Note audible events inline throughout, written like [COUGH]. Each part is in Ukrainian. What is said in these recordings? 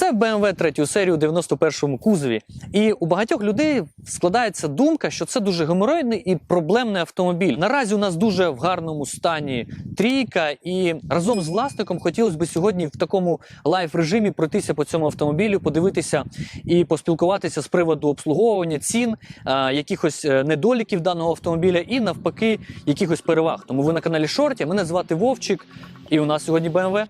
Це BMW 3 серію у 91-му кузові. І у багатьох людей складається думка, що це дуже геморойний і проблемний автомобіль. Наразі у нас дуже в гарному стані трійка, і разом з власником хотілося б сьогодні в такому лайв режимі пройтися по цьому автомобілю, подивитися і поспілкуватися з приводу обслуговування цін, а, якихось е, недоліків даного автомобіля і навпаки якихось переваг. Тому ви на каналі Шорті. Мене звати Вовчик, і у нас сьогодні BMW.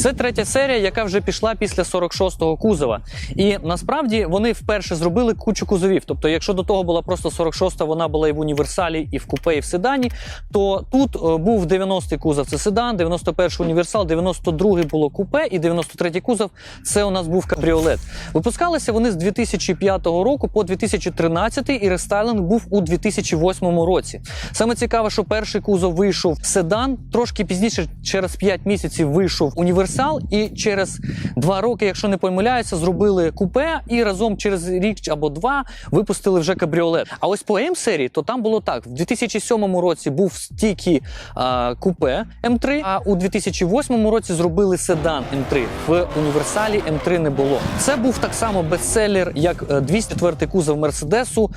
Це третя серія, яка вже пішла після 46-го кузова. І насправді вони вперше зробили кучу кузовів. Тобто, якщо до того була просто 46-та, вона була і в універсалі, і в купе, і в седані, то тут е, був 90-й кузов це седан, 91-й універсал, 92-й було купе, і 93-й кузов це у нас був кабріолет. Випускалися вони з 2005 року по 2013 і рестайлинг був у 2008 році. Саме цікаве, що перший кузов вийшов седан, трошки пізніше, через 5 місяців, вийшов універсал, і через 2 роки, якщо не помиляюся, зробили купе і разом через рік або два випустили вже кабріолет. А ось по М-серії, то там було так: в 2007 році був тільки а, купе М3, а у 2008 році зробили седан М3. В універсалі М3 не було. Це був так само бестселер, як е, 204 кузов Мерседесу,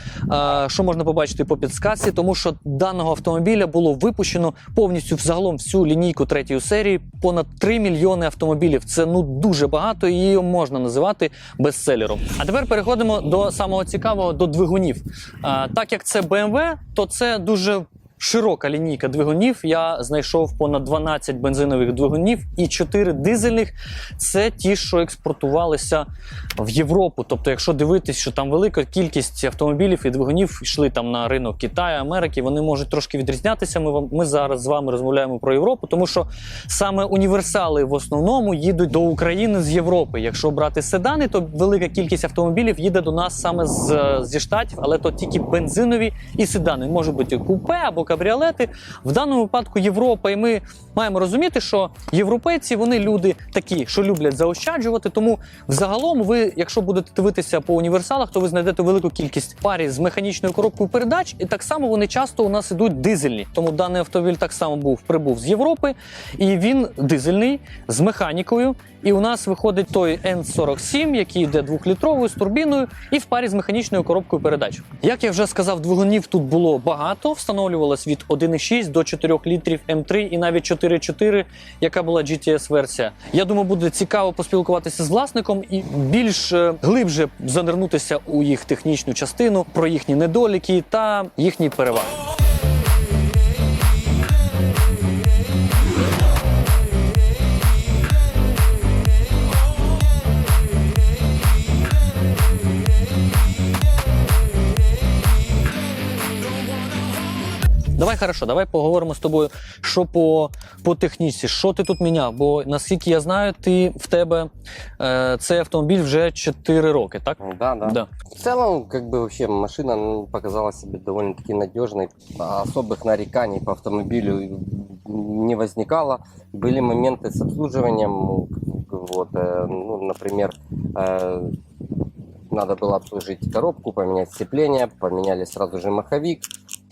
що можна побачити по підсказці, тому що даного автомобіля було випущено повністю взагалом всю лінійку третьої серії. Понад 3 мільйони автомобілів. Це ну дуже багато, і її можна називати бестселером. А тепер переходимо до самого цікавого до двигунів. Так як це BMW, то це дуже широка лінійка двигунів. Я знайшов понад 12 бензинових двигунів і 4 дизельних. Це ті, що експортувалися в Європу. Тобто, якщо дивитись, що там велика кількість автомобілів і двигунів йшли там на ринок Китаю, Америки, вони можуть трошки відрізнятися. Ми вам ми зараз з вами розмовляємо про Європу, тому що саме універсали в основному їдуть до України з Європи. Якщо брати седани, то велика кількість автомобілів їде до нас саме з, зі штатів, але то тільки бензинові і седани. Можуть бути купе або кабріолети. В даному випадку Європа, і ми маємо розуміти, що європейці вони люди такі, що люблять заощаджувати. Тому взагалом, ви, якщо будете дивитися по універсалах, то ви знайдете велику кількість парі з механічною коробкою передач, і так само вони часто у нас ідуть дизельні. Тому даний автомобіль так само був прибув з Європи, і він дизельний з механікою. І у нас виходить той N47, який йде двохлітровою з турбіною, і в парі з механічною коробкою передач. Як я вже сказав, двигунів тут було багато. Встановлювалось від 1,6 до 4 літрів М3 і навіть 4,4, яка була GTS-версія. Я думаю, буде цікаво поспілкуватися з власником і більш е, глибше занирнутися у їх технічну частину, про їхні недоліки та їхні переваги. Давай хорошо, давай поговоримо з тобою, що по, по техніці, що ти тут міняв. Бо наскільки я знаю, ти в тебе е, цей автомобіль вже 4 роки, так? Да, да. Да. В целом, как бы вообще машина ну, показала себя довольно-таки надежной. А Особых нареканий по автомобилю не возникало. Были моменты с обслуживанием. ну, Вот, э, ну, например, э, надо было обслужить коробку, поменять сцепление, поменяли сразу же маховик.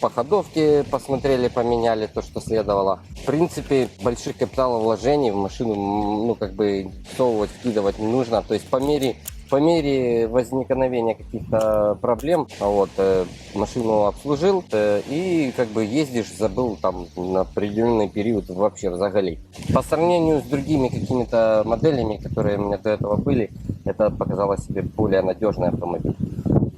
По ходовке посмотрели, поменяли то, что следовало. В принципе, больших капиталовложений в машину ну, как бы всовывать, вкидывать не нужно. То есть по мере по мере возникновения каких-то проблем, вот, э, машину обслужил э, и как бы ездишь, забыл там на определенный период вообще взагали. По сравнению с другими какими-то моделями, которые у меня до этого были, это показало себе более надежный автомобиль.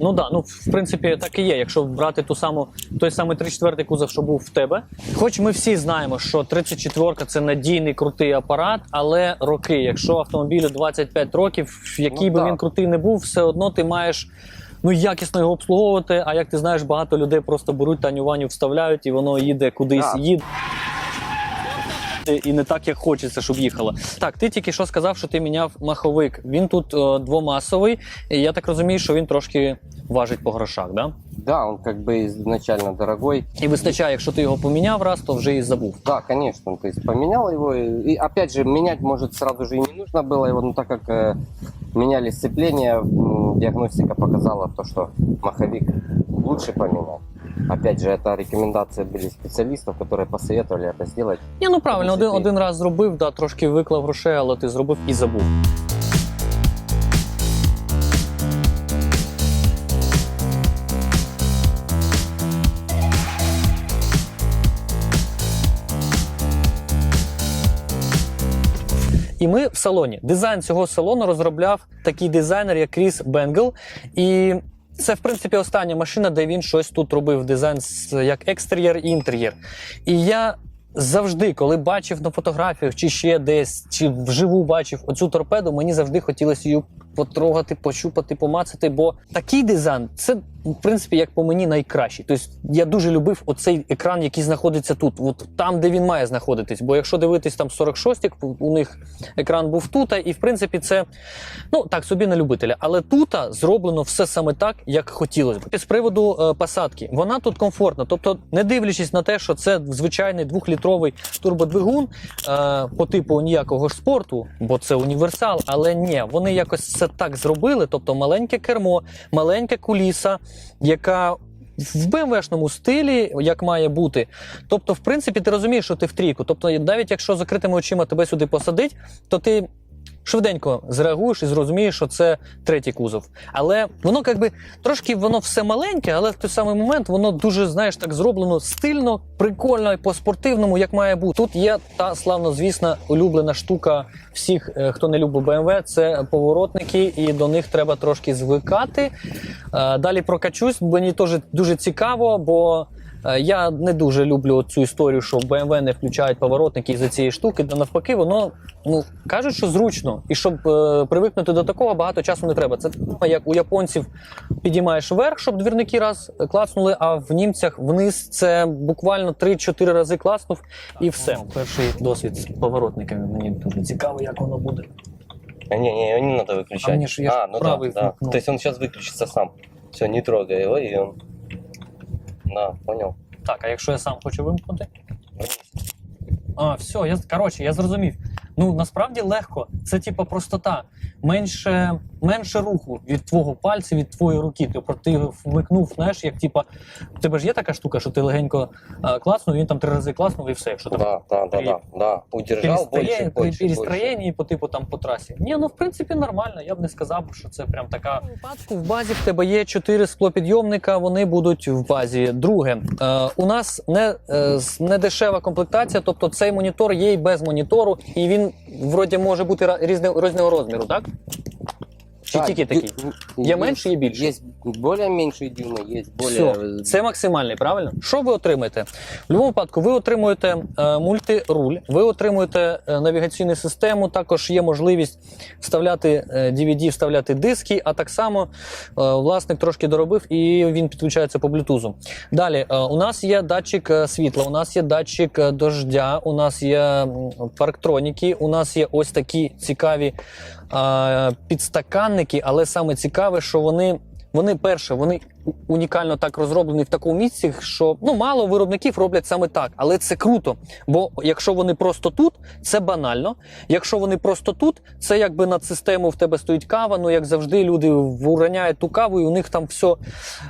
Ну да, ну в принципі так і є. Якщо брати ту саму той самий 34-й кузов, що був в тебе. Хоч ми всі знаємо, що 34-ка це надійний крутий апарат, але роки, якщо автомобілю 25 років, який Ну би він крутий не був, все одно ти маєш. Ну, якісно його обслуговувати, а як ти знаєш, багато людей просто беруть Таню Ваню, вставляють і воно їде кудись, їде і не так, як хочеться, щоб їхала. Так, ти тільки що сказав, що ти міняв маховик. Він тут е, двомасовий, і я так розумію, що він трошки важить по грошах, да? Да, он как бы изначально дорогой. І вистачає, якщо ти його поміняв раз, то вже і забув. Да, конечно, то есть поменял его. И, и опять же, менять, может, сразу же и не нужно было его, но так как э, меняли сцепление, м, диагностика показала то, что маховик лучше поменять. Опять же, это рекомендации были специалистов, которые посоветовали это сделать. Ні, ну правильно, один, принципі. один раз зробив, да, трошки виклав грошей, але ти зробив і забув. І ми в салоні. Дизайн цього салону розробляв такий дизайнер, як Кріс Бенгл. І це, в принципі, остання машина, де він щось тут робив дизайн як екстер'єр і інтер'єр. І я завжди, коли бачив на фотографіях, чи ще десь, чи вживу бачив оцю торпеду, мені завжди хотілося її потрогати, пощупати, помацати. Бо такий дизайн це, в принципі, як по мені, найкращий. Тобто я дуже любив оцей екран, який знаходиться тут, от там, де він має знаходитись. Бо якщо дивитись там 46 у них екран був тут, і в принципі це ну так собі на любителя. Але тут зроблено все саме так, як хотілося б. З приводу е, посадки, вона тут комфортна. Тобто, не дивлячись на те, що це звичайний двохлітровий турбодвигун е, по типу ніякого ж спорту, бо це універсал, але ні, вони якось це так зробили. Тобто маленьке кермо, маленька куліса, яка в БМВшному стилі, як має бути. Тобто, в принципі, ти розумієш, що ти в трійку. Тобто, навіть якщо закритими очима тебе сюди посадить, то ти швиденько зреагуєш і зрозумієш, що це третій кузов. Але воно якби трошки воно все маленьке, але в той самий момент воно дуже, знаєш, так зроблено стильно, прикольно і по-спортивному, як має бути. Тут є та славно, звісна, улюблена штука всіх, е, хто не любить BMW, це поворотники, і до них треба трошки звикати. Е, Далі прокачусь, мені теж дуже цікаво, бо. Е, Я не дуже люблю цю історію, що в BMW не включають поворотники із-за цієї штуки, де навпаки, воно ну кажуть, що зручно, і щоб е, привикнути до такого, багато часу не треба. Це як у японців підіймаєш вверх, щоб двірники раз клацнули, а в німцях вниз це буквально 3-4 рази клацнув і все. Перший досвід з поворотниками мені дуже цікаво, як воно буде. А, не, не, его не надо выключать. А мне ж- я ж а, ну да, правый да. вмикнул. То есть он сейчас выключится сам. Все, не трогай его, и он... Да, понял. Так, а якщо я сам хочу вимкнути? А, все, я коротше, я зрозумів. Ну насправді легко. Це типа простота. Менше, менше руху від твого пальця, від твоєї руки. Тобто ти вмикнув, знаєш, як типа. У тебе ж є така штука, що ти легенько а, клацнув, він там три рази класнув і все. Якщо там Да, да, да, да, да. Удержал больше, перестроєнні, при больше, больше. перестроєнні по типу там по трасі. Ні, ну в принципі нормально. Я б не сказав, що це прям така. У випадку в базі в тебе є чотири склопідйомника, вони будуть в базі. Друге, е, у нас не, е, не дешева комплектація, тобто цей монітор є і без монітору, і він вроді може бути різного розміру, так? Чи Да, тільки такий? ю- Є менше, є більше. Есть более меньшие дюймы, есть более... Все, це максимальний, правильно? Що ви отримаєте? В будь-якому випадку ви отримуєте е, мультируль, ви отримуєте е, навігаційну систему, також є можливість вставляти е, DVD, вставляти диски, а так само е, власник трошки доробив і він підключається по блютузу. Далі, е, у нас є датчик е, світла, у нас є датчик е, дождя, у нас є парктроніки, у нас є ось такі цікаві підстаканники, але саме цікаве, що вони. Вони перше, вони унікально так розроблені в такому місці, що ну мало виробників роблять саме так, але це круто. Бо якщо вони просто тут, це банально. Якщо вони просто тут, це якби над системою в тебе стоїть кава. Ну як завжди, люди вураняють ту каву, і у них там все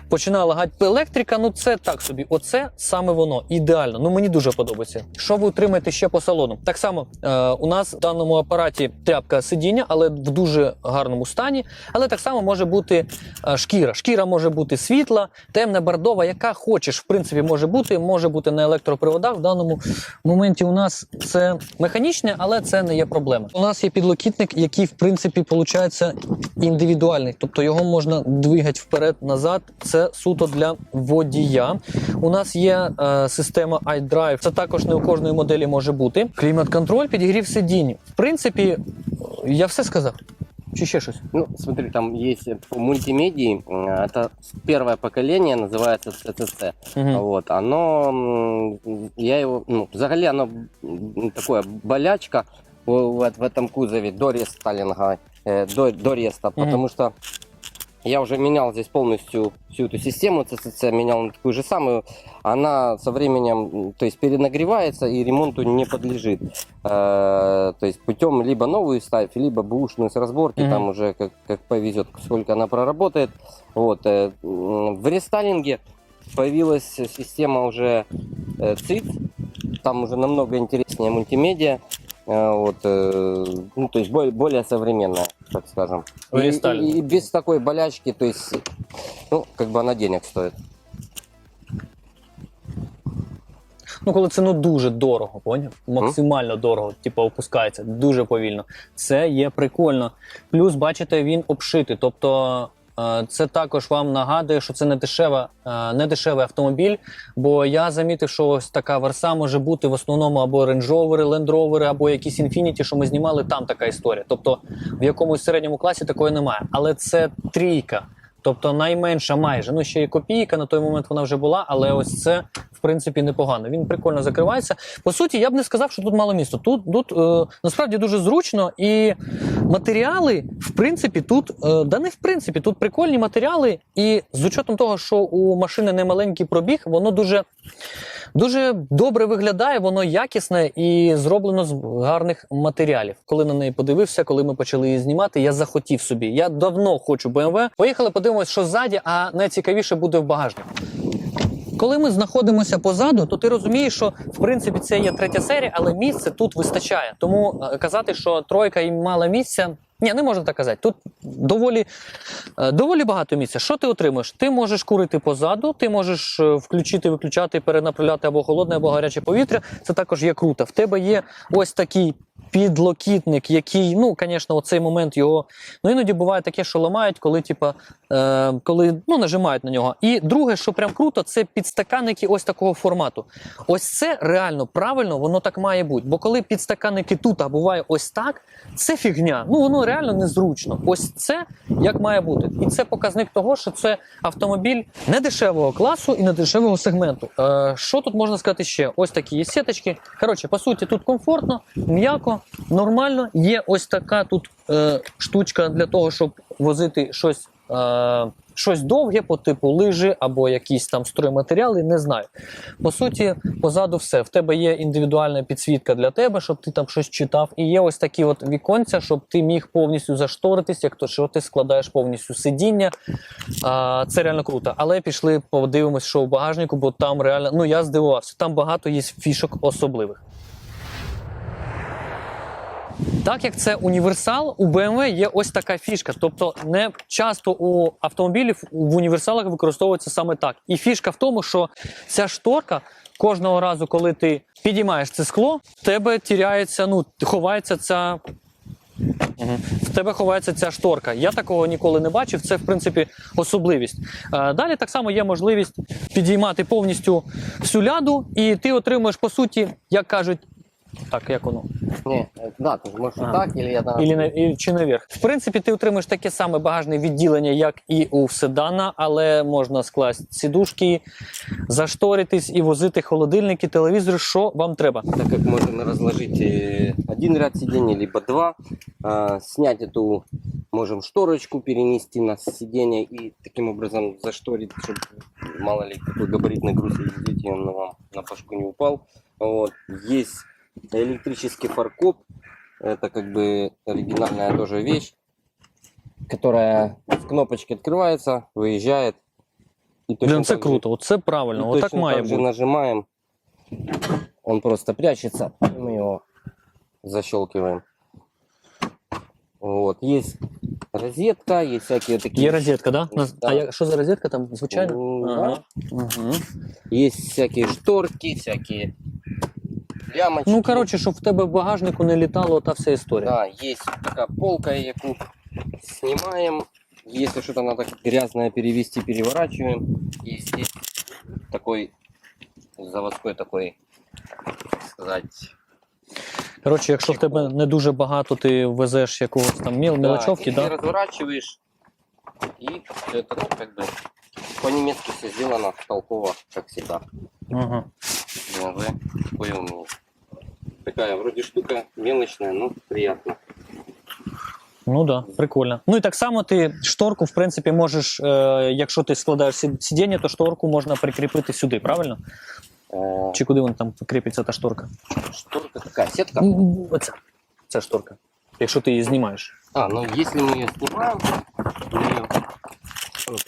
починає лагати електрика. Ну це так собі. Оце саме воно ідеально. Ну мені дуже подобається. Що ви отримаєте ще по салону? Так само е, у нас в даному апараті тряпка сидіння, але в дуже гарному стані. Але так само може бути е, шкіра. Шкіра може бути світла, темна, бордова, яка хочеш, в принципі, може бути. Може бути на електроприводах. В даному моменті у нас це механічне, але це не є проблема. У нас є підлокітник, який в принципі виходить індивідуальний, тобто його можна двигати вперед-назад. Це суто для водія. У нас є е, система iDrive. Це також не у кожної моделі може бути. Клімат-контроль, підігрів сидінь. В принципі, я все сказав. Чи ще щось? Ну, смотри, там есть э, по мультимедии, м, это первое поколение, называется CCC. Угу. Вот, оно, м, я его, ну, взагалі оно м, такое болячка в, в, в этом кузове до рестайлинга, э, до, до реста, Мгм. потому что я уже менял здесь полностью всю эту систему CCC, менял на такую же самую. Она со временем, то есть перенагревается и ремонту не подлежит. Э, то есть путем либо новую ставь, либо бэушную с разборки, Мгм. там уже как, как повезет, сколько она проработает. Вот. э, В рестайлинге появилась система уже э, ЦИТ, там уже намного интереснее мультимедиа, вот, э, ну, то есть более, более современная, так скажем. И, и- и без такой болячки, то есть, ну, как бы она денег стоит. Ну, коли це ну дуже дорого, поняв? Максимально дорого, типу, опускається дуже повільно. Це є прикольно. Плюс, бачите, він обшитий. Тобто. Е, Це також вам нагадує, що це не дешева, е, не дешевий автомобіль. Бо я замітив, що ось така верса може бути в основному або ренджовери, лендровери, або якісь інфініті, що ми знімали, там така історія. Тобто в якомусь середньому класі такої немає. Але це трійка. Тобто найменша майже. Ну, ще і копійка, на той момент вона вже була, але ось це в принципі непогано. Він прикольно закривається. По суті, я б не сказав, що тут мало місця. Тут, тут е, насправді дуже зручно і матеріали, в принципі, тут, е, да не в принципі, тут прикольні матеріали, і з учетом того, що у машини не маленький пробіг, воно дуже. Дуже добре виглядає, воно якісне і зроблено з гарних матеріалів. Коли на неї подивився, коли ми почали її знімати, я захотів собі. Я давно хочу BMW. Поїхали, подивимось, що ззаді, а найцікавіше буде в багажнику. Коли ми знаходимося позаду, то ти розумієш, що в принципі це є третя серія, але місце тут вистачає. Тому е, казати, що тройка і мало місця. Ні, не можна так казати. Тут доволі, е, доволі багато місця. Що ти отримуєш? Ти можеш курити позаду, ти можеш е, включити, виключати, перенаправляти або холодне, або гаряче повітря. Це також є круто. В тебе є ось такий підлокітник, який, ну, звісно, оцей момент його. Ну, іноді буває таке, що ламають, коли, типа, е, коли ну, нажимають на нього. І друге, що прям круто, це підстаканники ось такого формату. Ось це реально правильно, воно так має бути. Бо коли підстаканники тут, а буває ось так, це фігня. Ну воно реально незручно. Ось це як має бути. І це показник того, що це автомобіль не дешевого класу і не дешевого сегменту. Е, що тут можна сказати ще? Ось такі є сіточки. Коротше, по суті, тут комфортно, м'яко, нормально. Є ось така тут е, штучка для того, щоб возити щось. Е, Щось довге по типу лижі або якісь там стройматеріали, не знаю. По суті, позаду все. В тебе є індивідуальна підсвітка для тебе, щоб ти там щось читав. І є ось такі от віконця, щоб ти міг повністю зашторитись, як то що ти складаєш повністю сидіння. А, це реально круто. Але пішли, подивимось, що в багажнику, бо там реально, ну я здивувався, там багато є фішок особливих. Так як це універсал, у BMW є ось така фішка. Тобто, не часто у автомобілів в універсалах використовується саме так. І фішка в тому, що ця шторка кожного разу, коли ти підіймаєш це скло, в тебе тіряється, ну ховається ця. В тебе ховається ця шторка. Я такого ніколи не бачив. Це в принципі особливість. Е, Далі так само є можливість підіймати повністю всю ляду, і ти отримуєш по суті, як кажуть, так як воно. Не, э, да, ты же можешь Ага. так, или я на... Ілі на і, чи наверх. В принципі, ти отримуєш таке саме багажне відділення, як і у седана, але можна скласти сідушки, зашторитись і возити холодильники, телевізори, що вам треба. так как можем разложить э, один ряд сидений, либо два, а, снять эту, можем шторочку перенести на сиденье и таким образом зашторить, чтобы мало ли какой габаритный груз вы везете, и он на вам на башку не упал. Вот. Есть электрический фаркоп, это как бы оригинальная тоже вещь, которая с кнопочки открывается, выезжает. И точно Блін, це так же- круто, оце и правильно, отак точно має так же бути. нажимаем, он просто прячется, и мы его защелкиваем. Вот, есть розетка, есть всякие такие... Є розетка, да? Да. А я, що за розетка там? Звичайно? М, Ага. Угу. Есть всякие шторки, всякие лямочки. Ну, коротше, щоб в тебе в багажнику не літало та вся історія. Да, есть вот такая полка, яку снимаем. Если что-то надо грязное перевести, переворачиваем. И здесь такой заводской такой, так сказать, Коротше, якщо в тебе не дуже багато, ти везеш якогось там міл, мілочовки, да, да? и ты разворачиваешь, и это, ну, как бы, по-немецки все сделано, толково, как всегда. Ага. БМВ, такое у меня. Такая вроде штука, мелочная, но приятно. Ну да, прикольно. Ну і так само ти шторку, в принципі, можеш, е, якщо ти складаєш сі- сидіння, то шторку можна прикріпити сюди, правильно? Э, Чи куди вона там кріпиться та шторка? Шторка такая, сетка. Ну, Оця. Ця шторка. Якщо ти її знімаєш. А, ну если мы ее снимаем, мы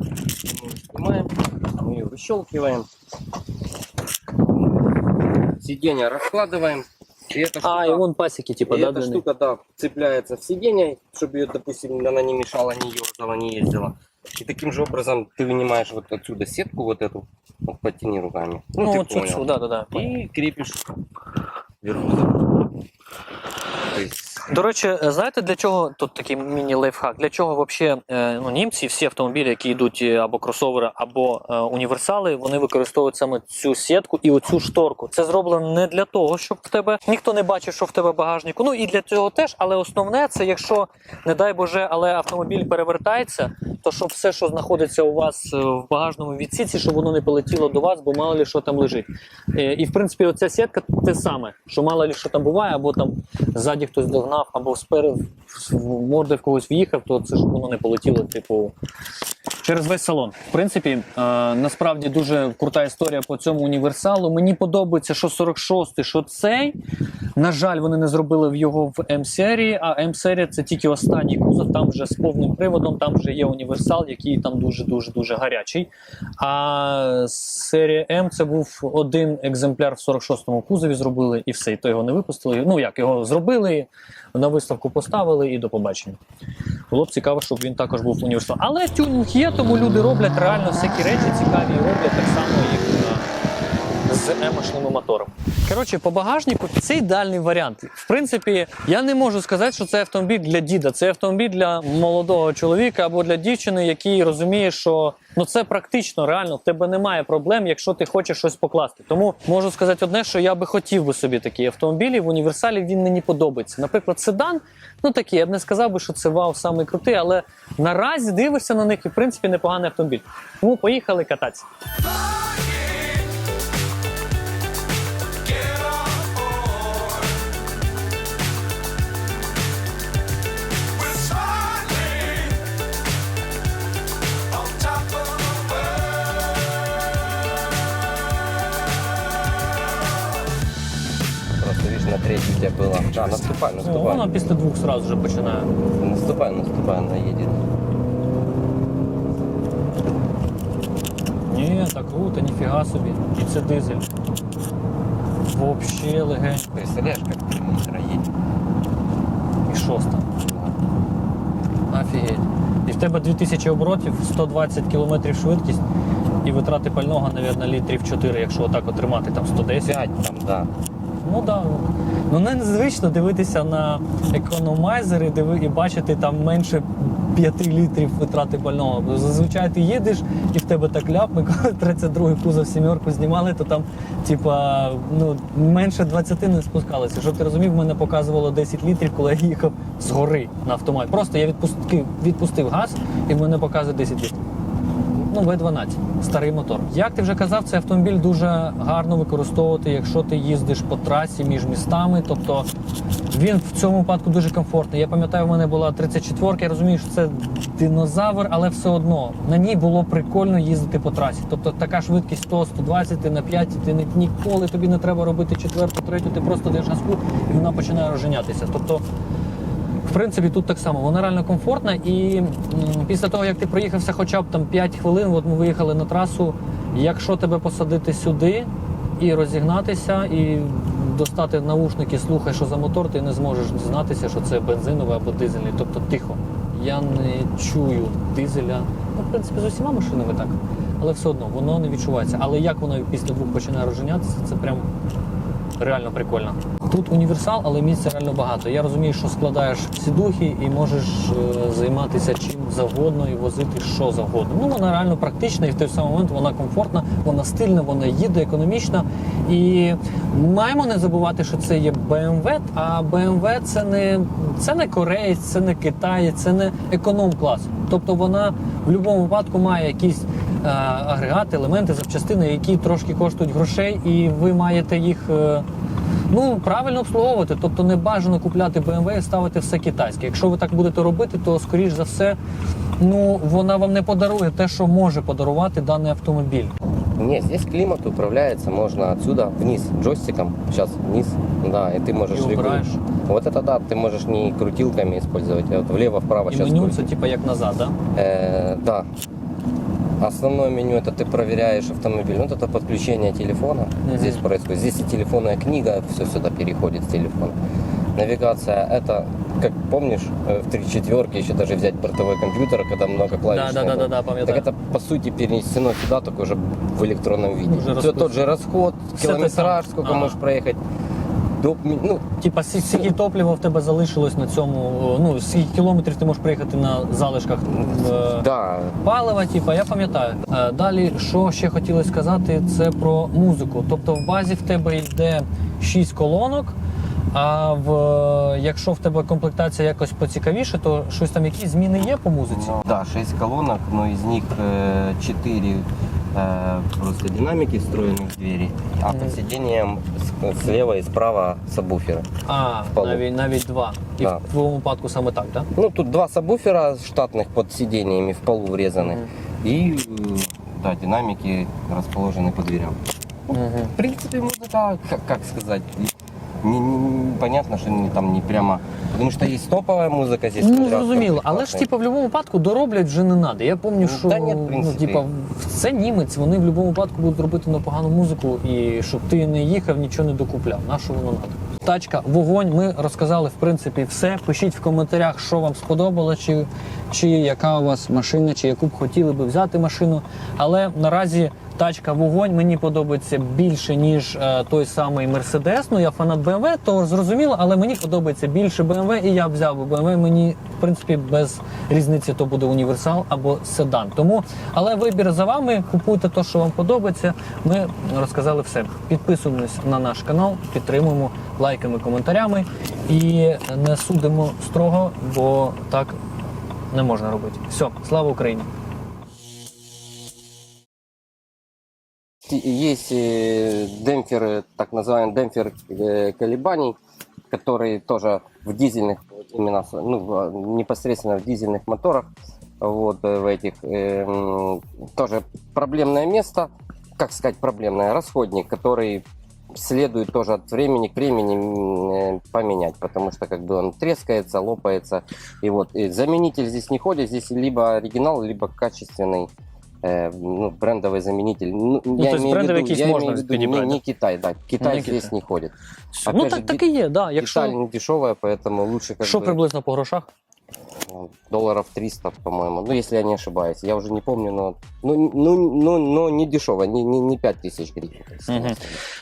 ее снимаем, мы ее выщелкиваем, сиденье раскладываем, и эта А, штука, і вон пасіки, типу, и да, эта длинні? штука, да, цепляется в сиденье, чтобы ее, допустим, она не мешала, не ерзала, не ездила. И таким же образом ты вынимаешь вот отсюда сетку вот эту, вот потяни руками. Ну, ты от цю, понял. цю, да, да, да. И крепишь вверху. То есть До речі, е, знаєте, для чого тут такий міні-лайфхак? Для чого взагалі ну, німці, всі автомобілі, які йдуть е, або кросовери, або е, універсали, вони використовують саме цю сітку і оцю шторку. Це зроблено не для того, щоб в тебе ніхто не бачив, що в тебе багажнику. Ну і для цього теж, але основне це якщо, не дай Боже, але автомобіль перевертається, то щоб все, що знаходиться у вас е, в багажному відсіці, щоб воно не полетіло до вас, бо мало ли що там лежить. Е, І в принципі, оця сітка те саме, що мало ли що там буває, або там ззаді хтось догнав, або сперед в морди в когось в'їхав, то це ж воно не полетіло, типу. Через весь салон. В принципі, е, насправді дуже крута історія по цьому універсалу. Мені подобається, що 46-й, що цей. На жаль, вони не зробили його в М-серії, а М-серія це тільки останній кузов, там вже з повним приводом, там вже є універсал, який там дуже-дуже дуже гарячий. А серія М це був один екземпляр в 46-му кузові, зробили і все. І то його не випустили. Ну як його зробили, на виставку поставили і до побачення. Було б цікаво, щоб він також був універсал. Але тюнінг є, тому люди роблять реально всякі речі цікаві роблять так само, як з емошними мотором. Коротше, по багажнику це ідеальний варіант. В принципі, я не можу сказати, що це автомобіль для діда. Це автомобіль для молодого чоловіка або для дівчини, який розуміє, що ну це практично реально. В тебе немає проблем, якщо ти хочеш щось покласти. Тому можу сказати одне, що я би хотів би собі такий автомобіль. і В універсалі він мені подобається. Наприклад, седан, ну такий, я б не сказав би, що це вау, самий крутий, але наразі дивишся на них і в принципі непоганий автомобіль. Тому поїхали кататися. Тебя было. Да, наступай, Ну, наступай. вона після двох зразу вже починає. Наступай, наступай, она едет. Ні, так круто, ніфіга собі. І це дизель. Вообще легенько. Представляешь, как три литра едет? І шоста. Офігеть. І в тебе 2000 оборотів, 120 км швидкість і витрати пального, мабуть, літрів 4, якщо отак отримати там 110. Пять там, да. Ну. Да. Ну незвично дивитися на економайзери диви, і бачити там менше 5 літрів витрати пального. Зазвичай ти їдеш і в тебе так ляп. Ми коли 32-й кузов сімерку знімали, то там типа ну менше 20 не спускалося. Щоб ти розумів, мене показувало 10 літрів, коли я їхав з гори на автомат. Просто я відпустив, відпустив газ і в мене показує 10 літрів. Ну, В12, старий мотор. Як ти вже казав, цей автомобіль дуже гарно використовувати, якщо ти їздиш по трасі між містами. Тобто він в цьому випадку дуже комфортний. Я пам'ятаю, в мене була 34 я розумію, що це динозавр, але все одно на ній було прикольно їздити по трасі. Тобто така швидкість 100-120, ти на 5, ти ні- ніколи тобі не треба робити четверту, третю, ти просто даєш газку і вона починає розженятися. Тобто принципі, тут так само. Вона реально комфортна. І після того, як ти проїхався хоча б там 5 хвилин, от ми виїхали на трасу. Якщо тебе посадити сюди і розігнатися, і достати наушники, слухай, що за мотор, ти не зможеш дізнатися, що це бензиновий або дизельний. Тобто тихо. Я не чую дизеля. Ну, в принципі, з усіма машинами так. Але все одно воно не відчувається. Але як воно після двох починає розженятися, це прям реально прикольно. Тут універсал, але місця реально багато. Я розумію, що складаєш сідухи і можеш е, займатися чим завгодно і возити що завгодно. Ну вона реально практична і в той самий момент вона комфортна, вона стильна, вона їде економічна. І маємо не забувати, що це є BMW, а BMW це не, це не кореєць, це не китаєць, це не економ-клас. Тобто вона в будь-якому випадку має якісь е, агрегати, елементи, запчастини, які трошки коштують грошей, і ви маєте їх. е, Ну, правильно обслуговувати, тобто не бажано купляти BMW і ставити все китайське. Якщо ви так будете робити, то скоріш за все, ну вона вам не подарує те, що може подарувати даний автомобіль. Нет, здесь климат управляется, можно отсюда вниз джойстиком, сейчас вниз, да, и ты можешь И убираешь. регулировать. Вот это да, ты можешь не крутилками использовать, а вот влево-вправо І сейчас меню крутишь. це типа як назад, да? Э, да. Основное меню это ты проверяешь автомобиль. Вот это подключение телефона. Мгм. Здесь происходит. Здесь и телефонная книга, все сюда переходит с телефона. Навигация это, как помнишь, э, в три четверки еще даже взять бортовой компьютер, когда много клавиш. Да, да, да, да, да, Так пам'ятаю. это по сути перенесено сюда, только уже в электронном виде. Уже Все тот же расход, Все километраж, сколько Ага. можешь проехать. До, ну, Типа сі- скільки топлива в тебе залишилось на цьому, о, ну скільки кілометрів ти можеш приїхати на залишках е, да, палива, типа, я пам'ятаю. Е, Далі, що ще хотіли сказати, це про музику. Тобто в базі в тебе йде 6 колонок. А в якщо в тебе комплектація якось поцікавіше, то щось там якісь зміни є по музиці. Ну, Да, 6 колонок, но из них 4 просто динамики встроены в двери, а Мгм. под сиденьем с- слева и справа сабвуферы. А, полу. навіть навіть два. І Да. в твоєму випадку саме так, так? Ну, тут два сабвуфера штатных под сиденьями в полу врезаны. И э, да, динамики расположены по дверям. Угу. В принципе, музыка, как, как сказать, не, не- понятно, что не, там не прямо... Потому что есть топовая музыка здесь. Ну, зрозуміло, але ж прекрасная. типа в будь-якому випадку дороблять вже не треба. Я пам'ятаю, Ну, що та ні, в ну, принципі. типа, це німець, вони в будь-якому випадку будуть робити непогану музику, і щоб ти не їхав, нічого не докупляв. На що воно треба? Тачка, вогонь. Ми розказали в принципі все. Пишіть в коментарях, що вам сподобалося, чи, чи яка у вас машина, чи яку б хотіли би взяти машину. Але наразі тачка вогонь мені подобається більше, ніж е, той самий Mercedes. Ну я фанат BMW, то зрозуміло, але мені подобається більше BMW, і я взяв би BMW. Мені в принципі без різниці то буде універсал або седан. Тому, але вибір за вами. Купуйте те, що вам подобається. Ми розказали все. Підписуємось на наш канал, підтримуємо лайками, коментарями і не судимо строго, бо так не можна робити. Все, слава Україні! Есть э, демпферы, так называемый демпфер э, колебаний, который тоже в дизельных, именно ну, непосредственно в дизельных моторах, вот э, в этих, э, тоже проблемное место, как сказать проблемное, расходник, который следует тоже от времени к времени поменять, потому что как бы он трескается, лопается, и вот и заменитель здесь не ходит, здесь либо оригинал, либо качественный э, ну, брендовый заменитель. Ну, то есть имею в брендовый виду- кейс я можно имею в виду подобрать, не, да? не Китай, да. Китай Не здесь Китай. не ходит. ну Опять так, же, так і є, да. Якщо Деталь не дешевая, поэтому лучше как що бы приблизно по грошах? ну, долларов 300, по-моему. Ну, если я не ошибаюсь. Я уже не помню, но ну, ну, ну, но не дешево, не, не, не 5000 гривен. то есть, Мгм.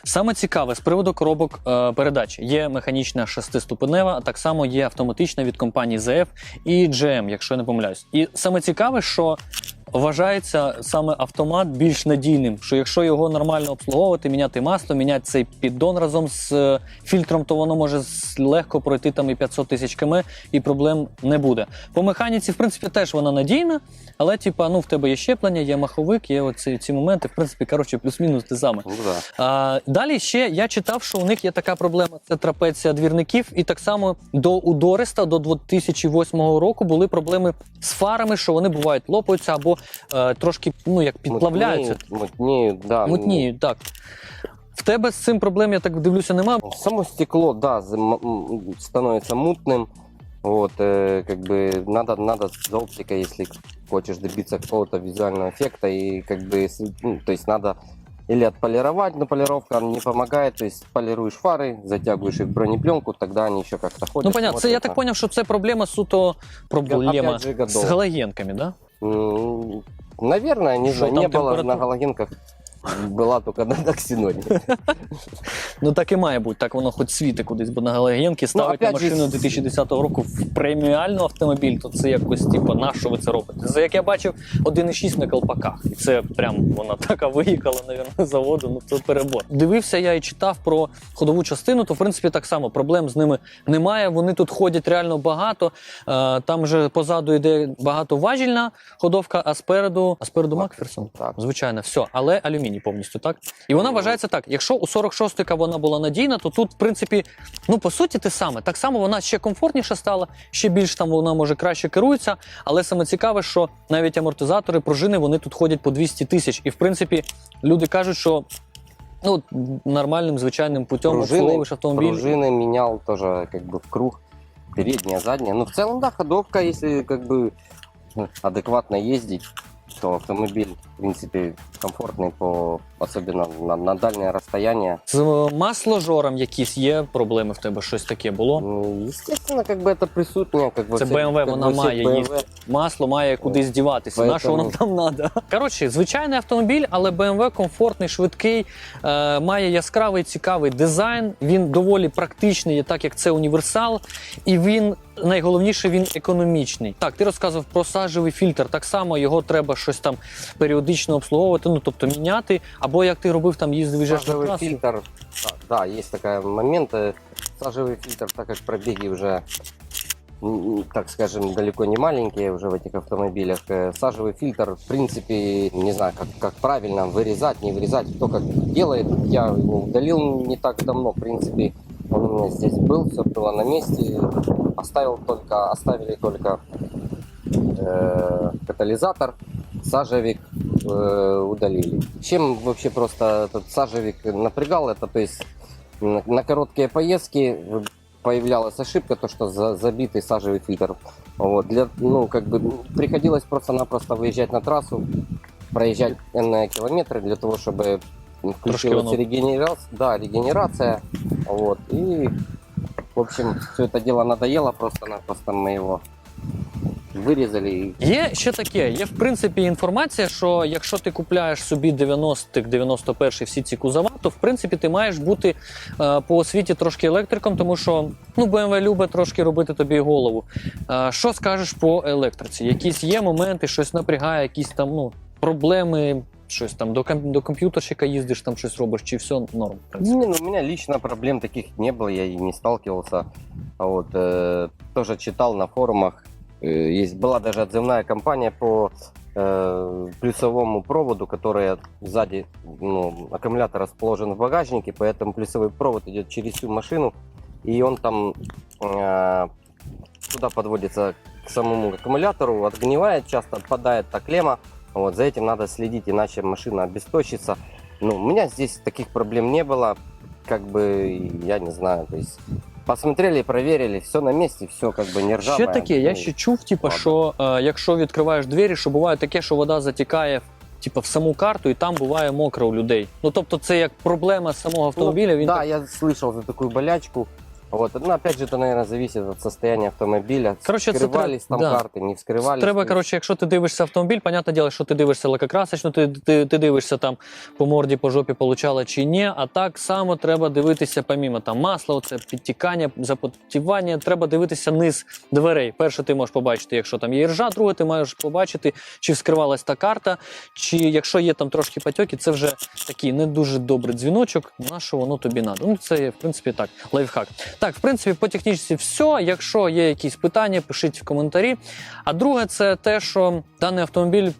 Саме цікаве з приводу коробок е, передач. Є механічна шестиступенева, а так само є автоматична від компанії ZF і GM, якщо я не помиляюсь. І саме цікаве, що вважається саме автомат більш надійним. Що якщо його нормально обслуговувати, міняти масло, міняти цей піддон разом з е, фільтром, то воно може легко пройти там і 500 тисяч км, і проблем не буде. По механіці, в принципі, теж вона надійна, але типа, ну в тебе є щеплення, є маховик, є оці ці моменти. В принципі, коротше, плюс-мінус те саме. Ну. А, далі ще я читав, що у них є така проблема: це трапеція двірників, і так само до Удориста до 2008 року були проблеми з фарами, що вони бувають лопаються або е, трошки ну як підплавляються. Мутнеют, мутнеют, да. Мутніють, так. В тебе з цим проблем, я так дивлюся, нема. Само стекло, да, зам- м, становится мутным. Вот, э, как бы надо, надо за оптикой, если хочешь добиться какого-то визуального эффекта, и как бы, с- ну, то есть надо или отполировать, но полировка не помогает, то есть полируешь фары, затягиваешь их в бронепленку, тогда они еще как-то ходят. Ну, понятно, це я смотрят, так а. поняв, що це проблема суто проблема Опять же, з годов. галогенками, да? Наверное, не знаю, не было температура? на галогенках. Была только на Доксиноне. Ну так і має бути, так воно хоч світи кудись, бо на галогенки ставити же, машину 2010 року в преміальний автомобіль, то це якось типу, на що ви це робите? За як я бачив, 1,6 на колпаках. І це прям вона така виїхала, навірно, з заводу, ну то перебор. Дивився я і читав про ходову частину, то в принципі так само проблем з ними немає. Вони тут ходять реально багато. Е, Там же позаду йде багатоважільна ходовка, а спереду, а спереду Макферсон. Так. Звичайно, все, але алюміній повністю, так? І вона вважається так. Якщо у 46-ка вона була надійна, то тут, в принципі, ну по суті, те саме. Так само вона ще комфортніша стала, ще більш там вона може краще керується. Але саме цікаве, що навіть амортизатори, пружини, вони тут ходять по 200 тисяч. І в принципі, люди кажуть, що ну нормальним звичайним путем обслуговуєш автомобіль. пружины менял тоже как бы в круг, передняя, задняя. Ну, в целом, да, ходовка, если как бы ну, адекватно ездить, то автомобиль, в принципе, комфортный, по, особенно на, на дальнее расстояние. З масложором якісь є проблеми в тебе, щось таке було. Ну, естественно, как бы это присутствие, как бы Це всех- BMW, как вона бы всех має BMW. їсти. Масло має кудись діватися. На що воно Поэтому- там треба? [LAUGHS] Коротше, звичайний автомобіль, але BMW комфортний, швидкий, е, має яскравий, цікавий дизайн. Він доволі практичний, так як це універсал, і він. Найголовніше він економічний. Так, ти розказував про сажевий фільтр. Так само його треба щось там періодично обслуговувати, ну тобто міняти. Або як ти робив там, їздив їжджаєш на Сажевый трасу. фильтр, да, да, есть такой момент. э, Сажевый фильтр, так как пробеги уже, м, так скажем, далеко не маленькие уже в этих автомобилях, э, сажевый фильтр, в принципе, не знаю, как, как правильно вырезать, не вырезать, кто как делает. Я его удалил не так давно, в принципе, он у меня здесь был, все было на месте. Оставил только, оставили только э, катализатор, сажевик э, удалили. Чем вообще просто этот сажевик напрягал, это то есть на, на короткие поездки появлялась ошибка, то что за- забитый сажевый фильтр. Вот, для, ну, как бы приходилось просто-напросто выезжать на трассу, проезжать энные километры для того, чтобы включилась регенерация, да, регенерация, вот, и, в общем, все это дело надоело, просто-напросто мы его вырезали и Є ще таке. Є в принципі інформація, що якщо ти купляєш собі 90-х, 91-й всі ці кузова, то в принципі ти маєш бути е, по освіті трошки електриком, тому що ну BMW любить трошки робити тобі голову. Е, що скажеш по електриці? Якісь є моменти, щось напрягає, якісь там ну проблеми. Щось там до, ком- до комп'ютерщика їздиш, там щось робиш, чи все норм. в принципі? Не, ну, у меня лично проблем таких не было, я и не сталкивался. А Вот, э, тоже читал на форумах. Э, есть, была даже отзывная компания по э, плюсовому проводу, который сзади, ну, аккумулятор расположен в багажнике, поэтому плюсовой провод идет через всю машину, и он там э, туда подводится к самому аккумулятору, отгнивает, часто отпадает та клемма. Вот, за этим надо следить, иначе машина обесточится. Ну, у меня здесь таких проблем не было. Как бы, я не знаю, то есть посмотрели, проверили, все на місці, все как бы не ржаве. Ще таке, я Ну, ще чув, типу, ладно. що е, якщо відкриваєш двері, що буває таке, що вода затікає типу, в саму карту, і там буває мокро у людей. Ну тобто, це як проблема самого автомобіля. Він да, так... я слышал за таку болячку. Вот, ну, опять же, это, наверное, зависит от состояния автомобиля. Короче, это вскрывались там да. карты, не вскрывались. Треба, то есть- коротше, якщо ти дивишся автомобіль, понятне діло, що ти дивишся лакокрасочно, ти, ти, ти дивишся там по морді, по жопі получала чи ні. А так само треба дивитися, помімо там масла, оце підтікання, запотівання. Треба дивитися низ дверей. Перше, ти можеш побачити, якщо там є ржа, друге, ти маєш побачити, чи вскривалась та карта, чи якщо є там трошки патьоки, це вже такий не дуже добрий дзвіночок. На що воно тобі надо? Ну це в принципі так, лайфхак. Так, в принципі, по технічці все. Якщо є якісь питання, пишіть в коментарі. А друге, це те, що даний автомобіль.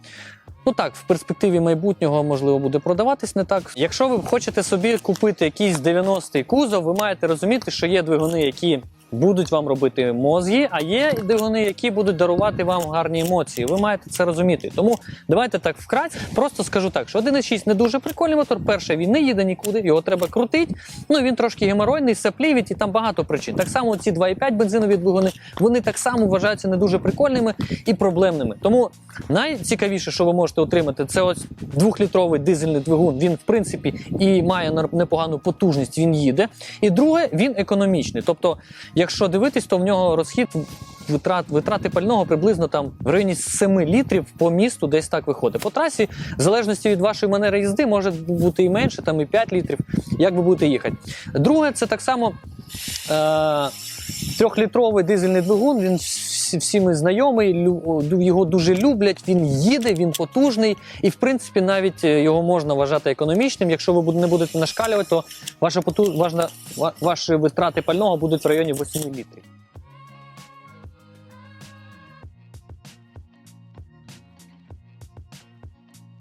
Ну так, в перспективі майбутнього можливо буде продаватись не так. Якщо ви хочете собі купити якийсь 90-й кузов, ви маєте розуміти, що є двигуни, які будуть вам робити мозги, а є двигуни, які будуть дарувати вам гарні емоції. Ви маєте це розуміти. Тому давайте так вкратце. Просто скажу так, що 1.6 не дуже прикольний мотор. Перше, він не їде нікуди, його треба крутити. Ну він трошки геморойний, саплівить і там багато причин. Так само ці 2.5 бензинові двигуни, вони так само вважаються не дуже прикольними і проблемними. Тому найцікавіше, що ви можете отримати, це ось двохлітровий дизельний двигун. Він, в принципі, і має непогану потужність, він їде. І друге, він економічний. Тобто, якщо дивитись, то в нього розхід витрат, витрати пального приблизно там в районі 7 літрів по місту, десь так виходить. По трасі, в залежності від вашої манери їзди, може бути і менше, там і 5 літрів, як ви будете їхати. Друге, це так само. Е- Трьохлітровий дизельний двигун, він всі, всіми знайомий, лю- його дуже люблять. Він їде, він потужний, і в принципі навіть е, його можна вважати економічним. Якщо ви не будете нашкалювати, то ваша потужна ваші витрати пального будуть в районі 8 літрів.